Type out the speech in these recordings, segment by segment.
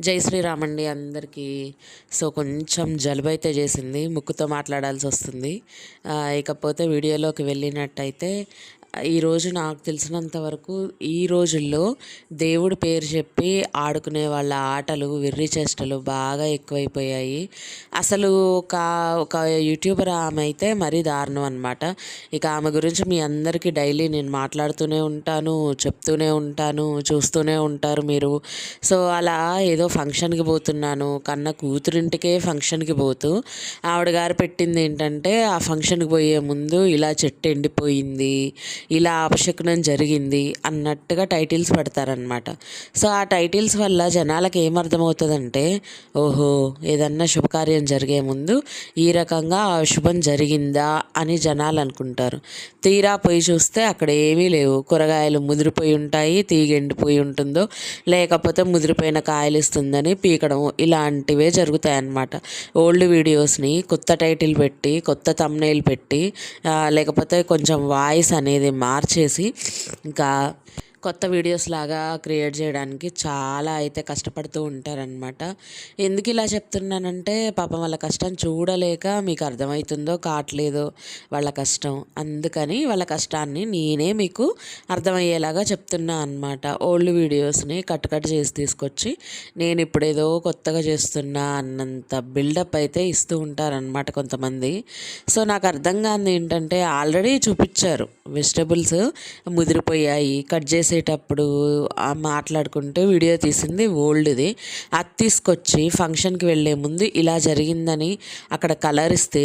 జై శ్రీరామ్ అండి అందరికీ. సో కొంచెం జలుబు అయితే చేసింది ముక్కుతో మాట్లాడాల్సి వస్తుంది ఇకపోతే వీడియోలోకి వెళ్ళినట్టయితే ఈరోజు నాకు తెలిసినంత వరకు ఈ రోజుల్లో దేవుడి పేరు చెప్పి ఆడుకునే వాళ్ళ ఆటలు వెర్రి చేష్టలు బాగా ఎక్కువైపోయాయి. అసలు ఒక ఒక యూట్యూబర్ ఆమె అయితే మరీ దారుణం అనమాట ఇక ఆమె గురించి మీ అందరికీ డైలీ నేను మాట్లాడుతూనే ఉంటాను చెప్తూనే ఉంటాను చూస్తూనే ఉంటారు మీరు. సో అలా ఏదో ఫంక్షన్కి పోతున్నాను కన్న కూతురింటికే ఫంక్షన్కి పోతూ ఆవిడ గారు పెట్టింది ఏంటంటే ఆ ఫంక్షన్కి పోయే ముందు ఇలా చెట్టు ఎండిపోయింది ఇలా అపశకునం జరిగింది అన్నట్టుగా టైటిల్స్ పెడతారనమాట సో ఆ టైటిల్స్ వల్ల జనాలకు ఏమర్థమవుతుందంటే ఓహో ఏదన్నా శుభకార్యం జరిగే ముందు ఈ రకంగా ఆ శుభం జరిగిందా అని జనాలు అనుకుంటారు. తీరా పోయి చూస్తే అక్కడ ఏమీ లేవు. కూరగాయలు ముదిరిపోయి ఉంటాయి తీగ ఎండిపోయి ఉంటుందో లేకపోతే ముదిరిపోయిన కాయలు ఇస్తుందని పీకడం ఇలాంటివే జరుగుతాయి అన్నమాట ఓల్డ్ వీడియోస్ని కొత్త టైటిల్ పెట్టి కొత్త తమ్నైల్ పెట్టి లేకపోతే కొంచెం వాయిస్ అనేది మార్చేసి ఇంకా కొత్త వీడియోస్ లాగా క్రియేట్ చేయడానికి చాలా అయితే కష్టపడుతూ ఉంటారనమాట ఎందుకు ఇలా చెప్తున్నానంటే పాపం వాళ్ళ కష్టం చూడలేక మీకు అర్థమవుతుందో కావట్లేదో వాళ్ళ కష్టం. అందుకని వాళ్ళ కష్టాన్ని నేనే మీకు అర్థమయ్యేలాగా చెప్తున్నా అనమాట ఓల్డ్ వీడియోస్ని కట్ కట్ చేసి తీసుకొచ్చి నేను ఇప్పుడు ఏదో కొత్తగా చేస్తున్నా అన్నంత బిల్డప్ అయితే ఇస్తూ ఉంటారనమాట కొంతమంది. సో నాకు అర్థం కాంది ఏంటంటే ఆల్రెడీ చూపించారు. వెజిటబుల్స్ ముదిరిపోయాయి కట్ చేసి చేసేటప్పుడు మాట్లాడుకుంటూ వీడియో తీసింది ఓల్డ్ది. అది తీసుకొచ్చి ఫంక్షన్కి వెళ్ళే ముందు ఇలా జరిగిందని అక్కడ కలర్ ఇస్తే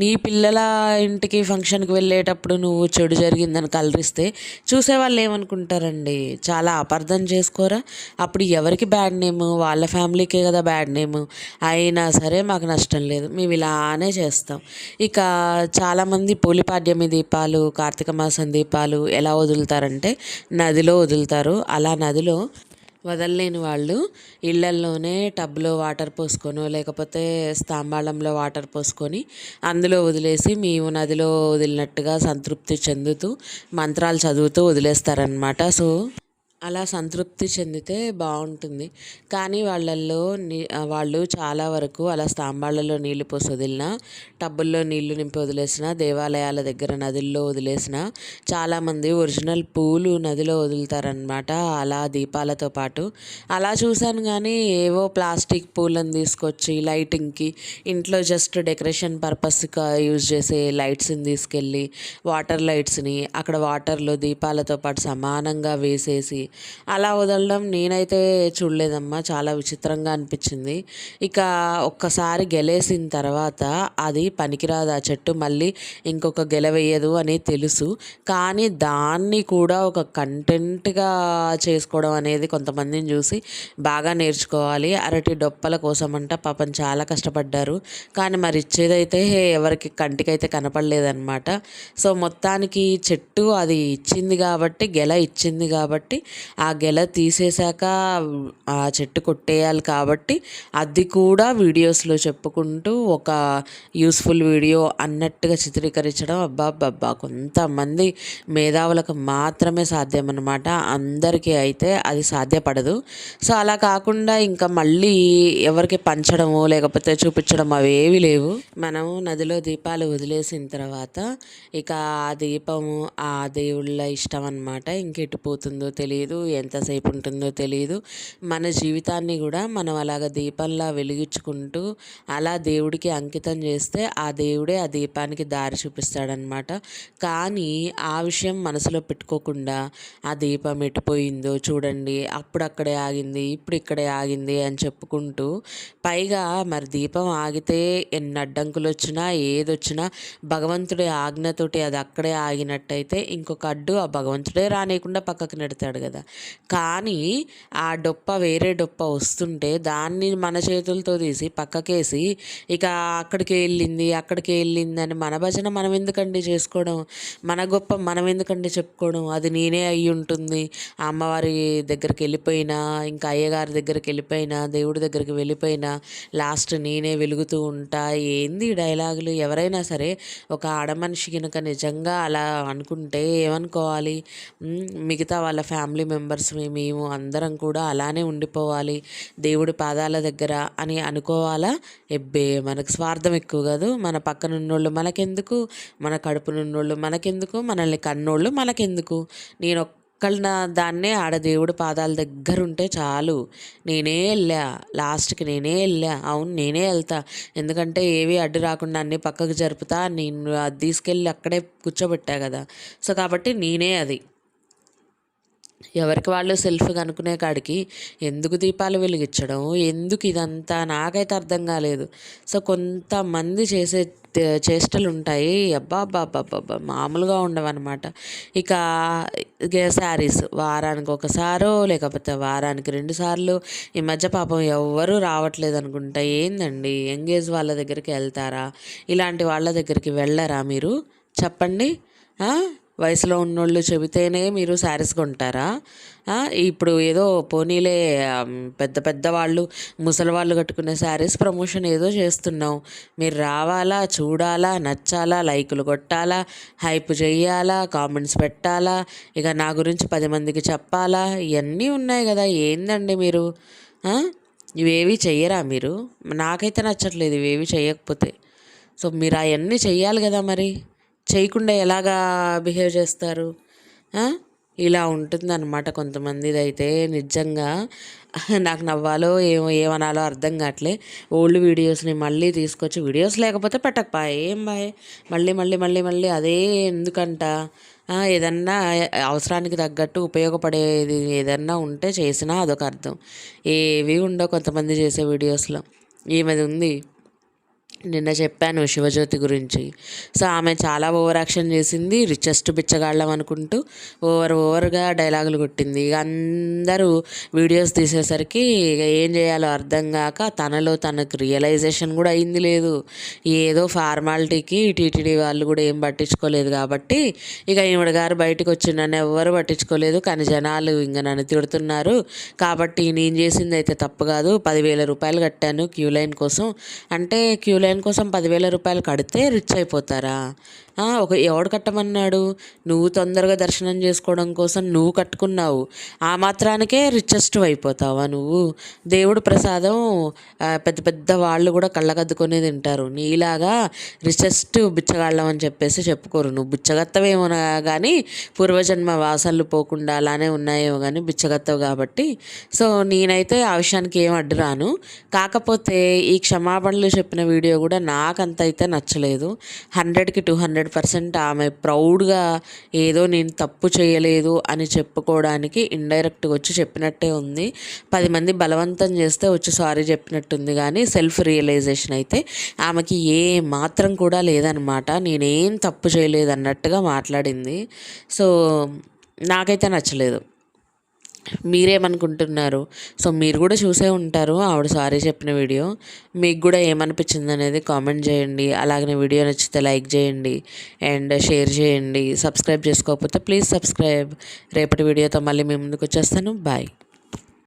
నీ పిల్లల ఇంటికి ఫంక్షన్కి వెళ్ళేటప్పుడు నువ్వు చెడు జరిగిందని కలర్ ఇస్తే చూసేవాళ్ళు ఏమనుకుంటారండి? చాలా అపార్థం చేసుకోరా? అప్పుడు ఎవరికి బ్యాడ్ నేమ్? వాళ్ళ ఫ్యామిలీకే కదా బ్యాడ్ నేమ్? అయినా సరే మాకు నష్టం లేదు. మేము ఇలానే చేస్తాం. ఇక చాలామంది పోలిపాడ్యమి దీపాలు కార్తీక మాసం దీపాలు ఎలా వదులుతారంటే నదిలో వదులుతారు. అలా నదిలో వదలలేని వాళ్ళు ఇళ్ళల్లోనే టబ్లో వాటర్ పోసుకొని లేకపోతే స్తంభాళంలో వాటర్ పోసుకొని అందులో వదిలేసి మేము నదిలో వదిలినట్టుగా సంతృప్తి చెందుతూ మంత్రాలు చదువుతూ వదిలేస్తారనమాట సో అలా సంతృప్తి చెందితే బాగుంటుంది. కానీ వాళ్ళల్లో వాళ్ళు చాలా వరకు అలా స్తంభాలలో నీళ్ళు పోసి వదిలిన టబ్బుల్లో నీళ్ళు నింపి వదిలేసిన దేవాలయాల దగ్గర నదుల్లో వదిలేసిన చాలామంది ఒరిజినల్ పూలు నదిలో వదులుతారనమాట అలా దీపాలతో పాటు. అలా చూశాను కానీ ఏవో ప్లాస్టిక్ పూలను తీసుకొచ్చి లైటింగ్కి ఇంట్లో జస్ట్ డెకరేషన్ పర్పస్గా యూజ్ చేసే లైట్స్ని తీసుకెళ్ళి వాటర్ లైట్స్ని అక్కడ వాటర్లో దీపాలతో పాటు సమానంగా వేసేసి అలా వదలడం నేనైతే చూడలేదమ్మా. చాలా విచిత్రంగా అనిపించింది. ఇక ఒక్కసారి గెలేసిన తర్వాత అది పనికిరాదు. ఆ చెట్టు మళ్ళీ ఇంకొక గెల వేయదు అని తెలుసు. కానీ దాన్ని కూడా ఒక కంటెంట్గా చేసుకోవడం అనేది కొంతమందిని చూసి బాగా నేర్చుకోవాలి. అరటి డొప్పల కోసం అంట పాపం చాలా కష్టపడ్డారు. కానీ మరి ఇచ్చేదైతే ఎవరికి కంటికైతే కనపడలేదన్నమాట. సో మొత్తానికి చెట్టు అది ఇచ్చింది కాబట్టి గెల ఇచ్చింది కాబట్టి ఆ గెల తీసేశాక ఆ చెట్టు కొట్టేయాలి కాబట్టి అది కూడా వీడియోస్లో చెప్పుకుంటూ ఒక యూస్ఫుల్ వీడియో అన్నట్టుగా చిత్రీకరించడం అబ్బా కొంతమంది మేధావులకు మాత్రమే సాధ్యం అనమాట అందరికీ అయితే అది సాధ్యపడదు. సో అలా కాకుండా ఇంకా మళ్ళీ ఎవరికి పంచడము లేకపోతే చూపించడం అవేవి లేవు. మనం నదిలో దీపాలు వదిలేసిన తర్వాత ఇక ఆ దీపము ఆ దేవుళ్ళ ఇష్టం అనమాట ఇంకెటు పోతుందో తెలియదు. ఎంతసేపు ఉంటుందో తెలియదు. మన జీవితాన్ని కూడా మనం అలాగ దీపంలా వెలిగించుకుంటూ అలా దేవుడికి అంకితం చేస్తే ఆ దేవుడే ఆ దీపానికి దారి చూపిస్తాడనమాట. కానీ ఆ విషయం మనసులో పెట్టుకోకుండా ఆ దీపం ఎటుపోయిందో చూడండి అప్పుడు అక్కడే ఆగింది ఇప్పుడు ఇక్కడే ఆగింది అని చెప్పుకుంటూ పైగా మరి దీపం ఆగితే ఎన్ని అడ్డంకులు వచ్చినా ఏదొచ్చినా భగవంతుడి ఆజ్ఞతోటి అది అక్కడే ఆగినట్టయితే ఇంకొక అడ్డు ఆ భగవంతుడే రానియకుండా పక్కకు నెడతాడు కదా. కానీ ఆ డొప్ప వేరే డొప్ప వస్తుంటే దాన్ని మన చేతులతో తీసి పక్కకేసి ఇక అక్కడికి వెళ్ళింది అక్కడికి వెళ్ళింది అని మన భజన మనం ఎందుకండి చేసుకోవడం? మన గొప్ప మనం ఎందుకండి చెప్పుకోవడం? అది నేనే అయి ఉంటుంది. ఆ అమ్మవారి దగ్గరికి వెళ్ళిపోయినా ఇంకా అయ్యగారి దగ్గరికి వెళ్ళిపోయినా దేవుడి దగ్గరికి వెళ్ళిపోయినా లాస్ట్ నేనే వెలుగుతూ ఉంటా. ఏంది డైలాగులు? ఎవరైనా సరే ఒక ఆడమనిషి కనుక నిజంగా అలా అనుకుంటే ఏమనుకోవాలి? మిగతా వాళ్ళ ఫ్యామిలీ ఫ్యామిలీ మెంబర్స్ మేము అందరం కూడా అలానే ఉండిపోవాలి. దేవుడి పాదాల దగ్గర అని అనుకోవాలా? ఎబ్బే మనకు స్వార్థం ఎక్కువ కాదు. మన పక్కన ఉన్నోళ్ళు మనకెందుకు? మన కడుపు నున్నోళ్ళు మనకెందుకు? మనల్ని కన్నోళ్ళు మనకెందుకు? నేను ఒక్కళ్ళ దాన్నే ఆడ దేవుడి పాదాల దగ్గర ఉంటే చాలు. నేనే వెళ్ళా. లాస్ట్కి నేనే వెళ్ళా. అవును నేనే వెళ్తా. ఎందుకంటే ఏవి అడ్డు రాకుండా అన్నీ పక్కకు జరుపుతా. నేను అది తీసుకెళ్ళి అక్కడే కూర్చోబెట్టా కదా. సో కాబట్టి నేనే అది. ఎవరికి వాళ్ళు సెల్ఫ్గా అనుకునే కాడికి ఎందుకు దీపాలు వెలిగించడం? ఎందుకు ఇదంతా? నాకైతే అర్థం కాలేదు. సో కొంతమంది చేసే చేష్టలు ఉంటాయి అబ్బా అబ్బా అబ్బా మామూలుగా ఉండవన్నమాట. ఇక శారీస్ వారానికి ఒకసారో లేకపోతే వారానికి రెండు సార్లు ఈ మధ్య పాపం ఎవ్వరూ రావట్లేదు అనుకుంటా ఏందండి? ఎంగేజ్ వాళ్ళ దగ్గరికి వెళ్తారా? ఇలాంటి వాళ్ళ దగ్గరికి వెళ్ళరా మీరు? చెప్పండి. వయసులో ఉన్నోళ్ళు చెబితేనే మీరు శారీస్ కొంటారా? ఇప్పుడు ఏదో పోనీలే పెద్ద పెద్ద వాళ్ళు ముసలి వాళ్ళు కట్టుకునే శారీస్ ప్రమోషన్ ఏదో చేస్తున్నావు. మీరు రావాలా చూడాలా నచ్చాలా లైకులు కొట్టాలా హైప్ చేయాలా కామెంట్స్ పెట్టాలా ఇక నా గురించి పది మందికి చెప్పాలా ఇవన్నీ ఉన్నాయి కదా ఏందండి మీరు? ఇవేవి చెయ్యరా మీరు? నాకైతే నచ్చట్లేదు ఇవేవి చేయకపోతే సో మీరు అవన్నీ చెయ్యాలి కదా మరి? చేయకుండా ఎలాగా బిహేవ్ చేస్తారు? ఇలా ఉంటుందన్నమాట కొంతమందిది అయితే నిజంగా. నాకు నవ్వాలో ఏమో ఏమనాలో అర్థం కావట్లే. ఓల్డ్ వీడియోస్ని మళ్ళీ తీసుకొచ్చి వీడియోస్ లేకపోతే పెట్టకపా ఏం బాయ్ మళ్ళీ మళ్ళీ మళ్ళీ మళ్ళీ అదే ఎందుకంట? ఏదన్నా అవసరానికి తగ్గట్టు ఉపయోగపడేది ఏదన్నా ఉంటే చేసినా అదొక అర్థం. ఏవి ఉండవు కొంతమంది చేసే వీడియోస్లో. ఈమెది ఉంది నిన్న చెప్పాను శివజ్యోతి గురించి. సో ఆమె చాలా ఓవర్ యాక్షన్ చేసింది రిచెస్ట్ బిచ్చగాళ్ళం అనుకుంటూ ఓవర్ ఓవర్గా డైలాగులు కొట్టింది. ఇక అందరూ వీడియోస్ తీసేసరికి ఇక ఏం చేయాలో అర్థం కాక తనలో తనకు రియలైజేషన్ కూడా అయింది లేదు. ఏదో ఫార్మాలిటీకి టీటీడీ వాళ్ళు కూడా ఏం పట్టించుకోలేదు కాబట్టి ఇక ఈవిడ గారు బయటకు వచ్చి నన్ను ఎవ్వరు పట్టించుకోలేదు కానీ జనాలు ఇంకా నన్ను తిడుతున్నారు. కాబట్టి నేను చేసింది అయితే తప్పు కాదు పదివేల రూపాయలు కట్టాను క్యూ లైన్ కోసం. అంటే క్యూ లైన్ కోసం పదివేల రూపాయలు కడితే రిచ్ అయిపోతారా? ఒక ఎవడు కట్టమన్నాడు? నువ్వు తొందరగా దర్శనం చేసుకోవడం కోసం నువ్వు కట్టుకున్నావు. ఆ మాత్రానికే రిచెస్ట్ అయిపోతావా నువ్వు? దేవుడు ప్రసాదం పెద్ద పెద్ద వాళ్ళు కూడా కళ్ళగద్దుకొని తింటారు. నీలాగా రిచెస్ట్ బిచ్చగాళ్ళం అని చెప్పేసి చెప్పుకోరు. నువ్వు బిచ్చగత్తవేమో కానీ పూర్వజన్మ వాసనలు పోకుండా అలానే ఉన్నాయేమో కానీ బిచ్చగత్తవు కాబట్టి. సో నేనైతే ఆ విషయానికి ఏం అడ్డు రాను. కాకపోతే ఈ క్షమాపణలు చెప్పిన వీడియో కూడా నాకంత అయితే నచ్చలేదు. హండ్రెడ్కి టూ హండ్రెడ్ హండ్రెడ్ పర్సెంట్ ఆమె ప్రౌడ్గా ఏదో నేను తప్పు చేయలేదు అని చెప్పుకోవడానికి ఇండైరెక్ట్గా వచ్చి చెప్పినట్టే ఉంది. పది మంది బలవంతం చేస్తే వచ్చి సారీ చెప్పినట్టుంది కానీ సెల్ఫ్ రియలైజేషన్ అయితే ఆమెకి ఏ మాత్రం కూడా లేదనమాట నేనేం తప్పు చేయలేదు అన్నట్టుగా మాట్లాడింది. సో నాకైతే నచ్చలేదు. మీరేమనుకుంటున్నారు? సో మీరు కూడా చూసే ఉంటారు ఆవిడ సారీ చెప్పిన వీడియో. మీకు కూడా ఏమనిపించింది అనేది కామెంట్ చేయండి. అలాగనే వీడియో నచ్చితే లైక్ చేయండి అండ్ షేర్ చేయండి. సబ్స్క్రైబ్ చేసుకోకపోతే ప్లీజ్ సబ్స్క్రైబ్. రేపటి వీడియోతో మళ్ళీ మీ ముందుకు వచ్చేస్తాను. బాయ్.